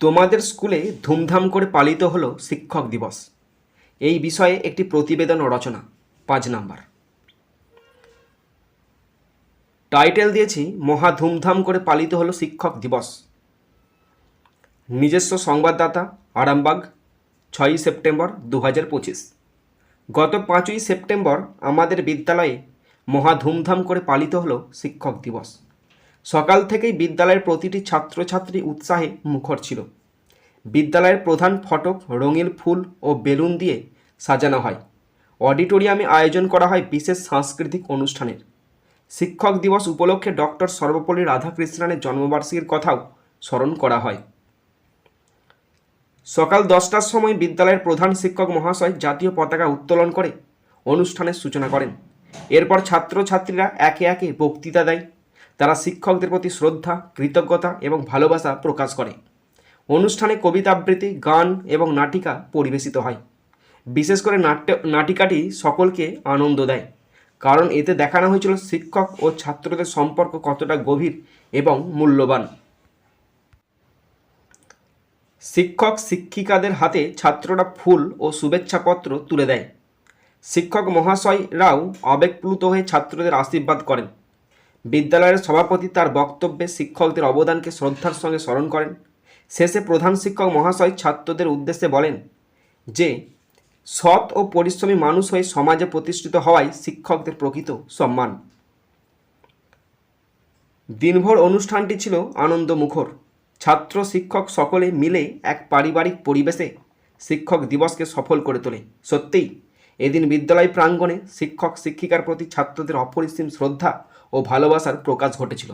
তোমাদের স্কুলে ধুমধাম করে পালিত হলো শিক্ষক দিবস। এই বিষয়ে একটি প্রতিবেদন রচনা, পাঁচ নাম্বার। টাইটেল দিয়েছি, মহা ধুমধাম করে পালিত হলো শিক্ষক দিবস। নিজস্ব সংবাদদাতা, আরামবাগ, ছয়ই সেপ্টেম্বর দু হাজার পঁচিশ। গত পাঁচই সেপ্টেম্বর আমাদের বিদ্যালয়ে মহা ধুমধাম করে পালিত হলো শিক্ষক দিবস। সকাল থেকেই বিদ্যালয়ের প্রতিটি ছাত্রছাত্রী উৎসাহে মুখর ছিল। বিদ্যালয়ের প্রধান ফটক রঙিন ফুল ও বেলুন দিয়ে সাজানো হয়। অডিটোরিয়ামে আয়োজন করা হয় বিশেষ সাংস্কৃতিক অনুষ্ঠানের। শিক্ষক দিবস উপলক্ষে ডক্টর সর্বপল্লী রাধাকৃষ্ণনের জন্মবার্ষিকীর কথাও স্মরণ করা হয়। সকাল দশটার সময় বিদ্যালয়ের প্রধান শিক্ষক মহাশয় জাতীয় পতাকা উত্তোলন করে অনুষ্ঠানের সূচনা করেন। এরপর ছাত্রছাত্রীরা একে একে বক্তৃতা দেয়। তারা শিক্ষকদের প্রতি শ্রদ্ধা, কৃতজ্ঞতা এবং ভালোবাসা প্রকাশ করে। অনুষ্ঠানে কবিতা আবৃত্তি, গান এবং নাটিকা পরিবেশিত হয়। বিশেষ করে নাট্য, নাটিকাটি সকলকে আনন্দ দেয়। কারণ এতে দেখানো হয়েছিল শিক্ষক ও ছাত্রদের সম্পর্ক কতটা গভীর এবং মূল্যবান। শিক্ষক শিক্ষিকাদের হাতে ছাত্ররা ফুল ও শুভেচ্ছাপত্র তুলে দেয়। শিক্ষক মহাশয়রাও আবেগপ্লুত হয়ে ছাত্রদের আশীর্বাদ করেন। বিদ্যালয়ের সভাপতি তার বক্তব্যে শিক্ষকদের অবদানকে শ্রদ্ধার সঙ্গে স্মরণ করেন। শেষে প্রধান শিক্ষক মহাশয় ছাত্রদের উদ্দেশ্যে বলেন যে, সৎ ও পরিশ্রমী মানুষ হয়ে সমাজে প্রতিষ্ঠিত হওয়াই শিক্ষকদের প্রকৃত সম্মান। দিনভর অনুষ্ঠানটি ছিল আনন্দ মুখর ছাত্র শিক্ষক সকলে মিলে এক পারিবারিক পরিবেশে শিক্ষক দিবসকে সফল করে তোলে। সত্যিই, এদিন বিদ্যালয় প্রাঙ্গণে শিক্ষক শিক্ষিকার প্রতি ছাত্রদের অপরিসীম শ্রদ্ধা ও ভালোবাসার প্রকাশ ঘটেছিল।